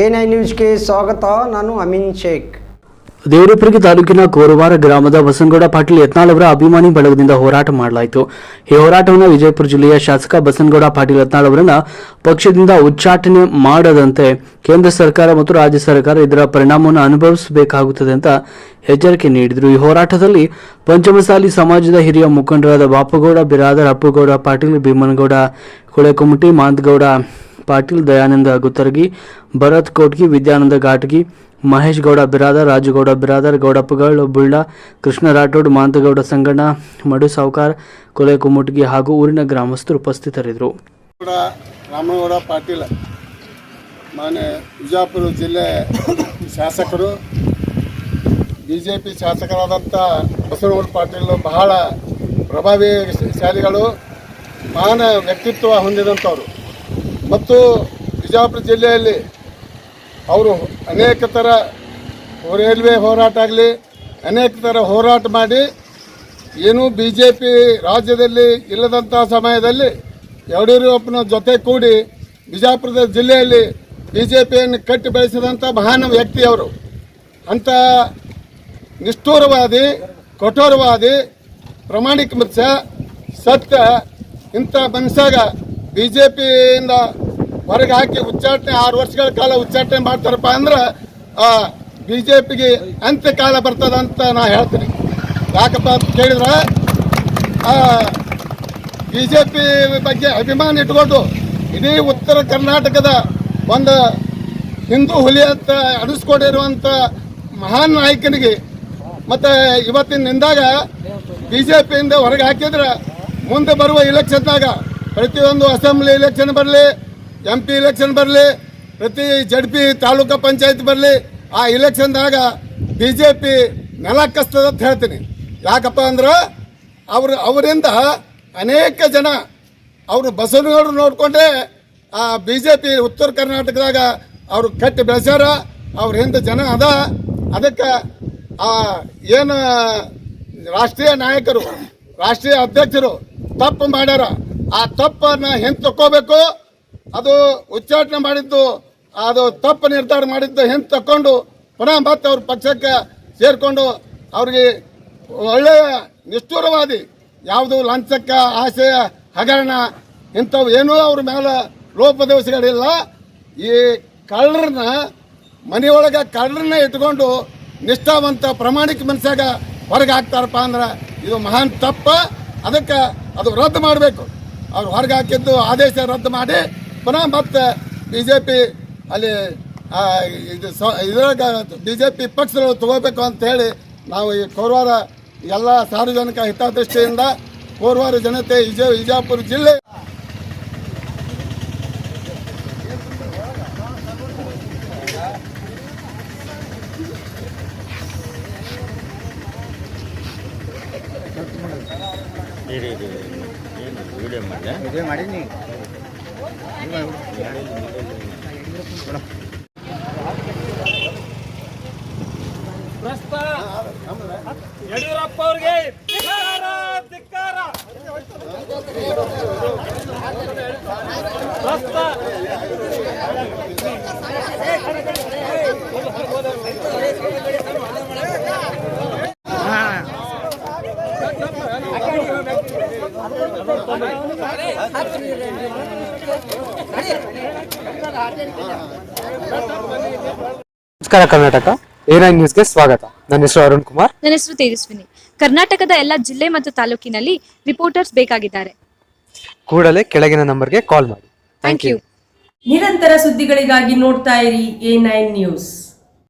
N I ನ್ಯೂಸ್ಗೆ ಸ್ವಾಗತ, ನಾನು ಅಮೀನ್ ಶೇಖ್. ದೇವರಪುರಗಿ ತಾಲೂಕಿನ ಕೋರವಾರ ಗ್ರಾಮದ ಬಸನಗೌಡ ಪಾಟೀಲ್ ಯತ್ನಾಳ್ ಅವರ ಅಭಿಮಾನಿ ಬಳಗದಿಂದ ಹೋರಾಟ ಮಾಡಲಾಯಿತು. ಈ ಹೋರಾಟವನ್ನು ವಿಜಯಪುರ ಜಿಲ್ಲೆಯ ಶಾಸಕ ಬಸನಗೌಡ ಪಾಟೀಲ್ ಯತ್ನಾಳ್ ಅವರನ್ನ ಪಕ್ಷದಿಂದ ಉಚ್ಚಾಟನೆ ಮಾಡದಂತೆ ಕೇಂದ್ರ ಸರ್ಕಾರ ಮತ್ತು ರಾಜ್ಯ ಸರ್ಕಾರ ಇದರ ಪರಿಣಾಮವನ್ನು ಅನುಭವಿಸಬೇಕಾಗುತ್ತದೆ ಅಂತ ಎಚ್ಚರಿಕೆ ನೀಡಿದರು. ಈ ಹೋರಾಟದಲ್ಲಿ ಪಂಚಮಸಾಲಿ ಸಮಾಜದ ಹಿರಿಯ ಮುಖಂಡರಾದ ಬಾಪುಗೌಡ, ಬಿರಾದರ್ ಅಪ್ಪುಗೌಡ, ಪಾಟೀಲ್ ಭೀಮನಗೌಡ ಕುಳೆಕುಮಟಿ ಮಾಂತಗೌಡ ಪಾಟೀಲ್, ದಯಾನಂದ ಗುತ್ತರ್ಗಿ, ಭರತ್ ಕೋಟ್ಗಿ, ವಿದ್ಯಾನಂದ ಘಾಟ್ಗಿ ಮಹೇಶ್ ಗೌಡ ಬಿರಾದರ್, ರಾಜುಗೌಡ ಬಿರಾದರ್ ಗೌಡಪ್ಪಗಳು ಬುಳ್ಳ, ಕೃಷ್ಣ ರಾಠೋಡ್, ಮಾಂತಗೌಡ ಸಂಗಣ್ಣ, ಮಡು ಸಾವುಕಾರ್ ಕೊಲೆ ಕುಮುಟ್ಗಿ ಹಾಗೂ ಊರಿನ ಗ್ರಾಮಸ್ಥರು ಉಪಸ್ಥಿತರಿದ್ದರು. ಕೂಡ ರಾಮನಗೌಡ ಪಾಟೀಲ್, ಮಾನ್ಯ ವಿಜಯಪುರ ಜಿಲ್ಲೆ ಶಾಸಕರು ಬಿ ಜೆ ಪಿ ಶಾಸಕರಾದಂಥ ಬಸವನಗೌಡ ಪಾಟೀಲ್ ಬಹಳ ಪ್ರಭಾವಿ ಶಾಲಿಗಳು, ಮಾನ ವ್ಯಕ್ತಿತ್ವ ಹೊಂದಿದಂಥವ್ರು. ಮತ್ತು ಬಿಜಾಪುರ ಜಿಲ್ಲೆಯಲ್ಲಿ ಅವರು ಅನೇಕ ಥರ ರೈಲ್ವೆ ಹೋರಾಟ ಆಗಲಿ, ಅನೇಕ ಥರ ಹೋರಾಟ ಮಾಡಿ, ಏನು ಬಿ ಜೆ ಪಿ ರಾಜ್ಯದಲ್ಲಿ ಇಲ್ಲದಂಥ ಸಮಯದಲ್ಲಿ ಯಡಿಯೂರಪ್ಪನ ಜೊತೆ ಕೂಡಿ ಬಿಜಾಪುರದ ಜಿಲ್ಲೆಯಲ್ಲಿ ಬಿ ಜೆ ಪಿಯನ್ನು ಕಟ್ಟಿ ಬೆಳೆಸಿದಂಥ ಮಹಾನ್ ವ್ಯಕ್ತಿ ಅವರು. ಅಂಥ ನಿಷ್ಠೂರವಾದಿ, ಕಠೋರವಾದಿ, ಪ್ರಾಮಾಣಿಕ ಮತ್ಸ್ಯ ಸತ್ಯ, ಇಂಥ ಮನುಷ್ಯಾಗ ಬಿ ಜೆ ಪಿಯಿಂದ ಹೊರಗೆ ಹಾಕಿ ಉಚ್ಚಾಟನೆ, ಆರು ವರ್ಷಗಳ ಕಾಲ ಉಚ್ಚಾಟನೆ ಮಾಡ್ತಾರಪ್ಪ ಅಂದ್ರೆ ಬಿ ಜೆ ಪಿಗೆ ಅಂತ್ಯಕಾಲ ಬರ್ತದಂತ ನಾ ಹೇಳ್ತೀನಿ. ಯಾಕಪ್ಪ ಅಂತ ಕೇಳಿದ್ರೆ ಬಿ ಜೆ ಪಿ ಬಗ್ಗೆ ಅಭಿಮಾನ ಇಟ್ಕೊಂಡು ಇಡೀ ಉತ್ತರ ಕರ್ನಾಟಕದ ಒಂದು ಹಿಂದೂ ಹುಲಿ ಅಂತ ಅನಿಸ್ಕೊಂಡಿರುವಂಥ ಮಹಾನ್ ನಾಯಕನಿಗೆ ಮತ್ತು ಇವತ್ತಿನ ನಿಂದಾಗ ಬಿ ಜೆ ಪಿಯಿಂದ ಹೊರಗೆ ಹಾಕಿದ್ರೆ ಮುಂದೆ ಬರುವ ಇಲೆಕ್ಷನ್ದಾಗ ಪ್ರತಿಯೊಂದು ಅಸೆಂಬ್ಲಿ ಇಲೆಕ್ಷನ್ ಬರಲಿ ಎಂ ಪಿ ಇಲೆಕ್ಷನ್ ಬರಲಿ, ಪ್ರತಿ ಜಡ್ ಪಿ ತಾಲೂಕು ಪಂಚಾಯತ್ ಬರಲಿ, ಆ ಇಲೆಕ್ಷನ್ದಾಗ ಬಿ ಜೆ ಪಿ ನೆಲ ಕಸ್ತದ ಅಂತ ಹೇಳ್ತೀನಿ. ಯಾಕಪ್ಪ ಅಂದ್ರೆ ಅವರು, ಅವರಿಂದ ಅನೇಕ ಜನ ಅವರು ಬಸವನಗೌಡರು ನೋಡಿಕೊಂಡ್ರೆ ಆ ಬಿ ಜೆ ಪಿ ಉತ್ತರ ಕರ್ನಾಟಕದಾಗ ಅವರು ಕಟ್ಟಿ ಬೆಳೆಸ್ಯಾರ ಅವ್ರ ಹಿಂದೆ ಜನ ಅದ. ಅದಕ್ಕೆ ಆ ಏನು ರಾಷ್ಟ್ರೀಯ ನಾಯಕರು, ರಾಷ್ಟ್ರೀಯ ಅಧ್ಯಕ್ಷರು ತಪ್ಪು ಮಾಡ್ಯಾರ. ಆ ತಪ್ಪನ್ನ ಹೆಂಗೆ ತಕ್ಕೋಬೇಕು ಅದು ಉಚ್ಚಾಟನೆ ಮಾಡಿದ್ದು, ಅದು ತಪ್ಪು ನಿರ್ಧಾರ ಮಾಡಿದ್ದು ಹೆಂಗೆ ತಕ್ಕೊಂಡು ಪುನಃ ಮತ್ತೆ ಅವ್ರ ಪಕ್ಷಕ್ಕೆ ಸೇರಿಕೊಂಡು ಅವ್ರಿಗೆ ಒಳ್ಳೆಯ ನಿಷ್ಠುರವಾದಿ, ಯಾವುದು ಲಂಚಕ್ಕ, ಆಸೆ, ಹಗರಣ ಇಂಥವು ಏನೂ ಅವ್ರ ಮೇಲೆ ಲೋಪದೋಷಗಳಿಲ್ಲ ಈ ಕಳ್ಳರನ್ನ, ಮನೆಯೊಳಗೆ ಕಳ್ಳರನ್ನ ಇಟ್ಕೊಂಡು ನಿಷ್ಠಾವಂತ ಪ್ರಾಮಾಣಿಕ ಮನುಷ್ಯಾಗ ಹೊರಗೆ ಹಾಕ್ತಾರಪ್ಪ ಅಂದ್ರೆ ಇದು ಮಹಾನ್ ತಪ್ಪ. ಅದಕ್ಕೆ ಅದು ರದ್ದು ಮಾಡಬೇಕು. ಅವ್ರು ಹೊರಗೆ ಹಾಕಿದ್ದು ಆದೇಶ ರದ್ದು ಮಾಡಿ ಪುನಃ ಮತ್ತೆ ಬಿ ಜೆ ಪಿ ಅಲ್ಲಿ ಇದು ಸ ಇದ್ರಾಗ ಬಿ ಜೆ ಪಿ ಪಕ್ಷಗಳು ತಗೋಬೇಕು ಅಂತ ಹೇಳಿ ನಾವು ಈ ಕೋರವಾರ ಎಲ್ಲ ಸಾರ್ವಜನಿಕ ಹಿತದೃಷ್ಟಿಯಿಂದ ಕೋರವಾರ ಜನತೆ ವಿಜಯ, ವಿಜಯಪುರ ಜಿಲ್ಲೆ ಇರಿ ಇರಿ. ವಿಡಿಯೋ ಮಾಡಿದೆ ಯಡಿಯೂರಪ್ಪ ಅವ್ರಿಗೆ ಧಿಕ್ಕಾರ, ಧಿಕ್ಕಾರ. ಪ್ರಸ್ತ. ನಮಸ್ಕಾರ ಕರ್ನಾಟಕ. ನ್ಯೂಸ್ ನ್ಯೂಸ್ಗೆ ಸ್ವಾಗತ. ನನ್ನ ಹೆಸರು ಅರುಣ್ ಕುಮಾರ್. ನನ್ನ ಹೆಸರು ತೇಜಸ್ವಿನಿ. ಕರ್ನಾಟಕದ ಎಲ್ಲ ಜಿಲ್ಲೆ ಮತ್ತು ತಾಲೂಕಿನಲ್ಲಿ ರಿಪೋರ್ಟರ್ಸ್ ಬೇಕಾಗಿದ್ದಾರೆ. ಕೂಡಲೇ ಕೆಳಗಿನ ನಂಬರ್ಗೆ ಕಾಲ್ ಮಾಡಿ. ಥ್ಯಾಂಕ್ ಯು ನಿರಂತರ ಸುದ್ದಿಗಳಿಗಾಗಿ ನೋಡ್ತಾ ಇರಿ ಎ ನೈನ್ ನ್ಯೂಸ್.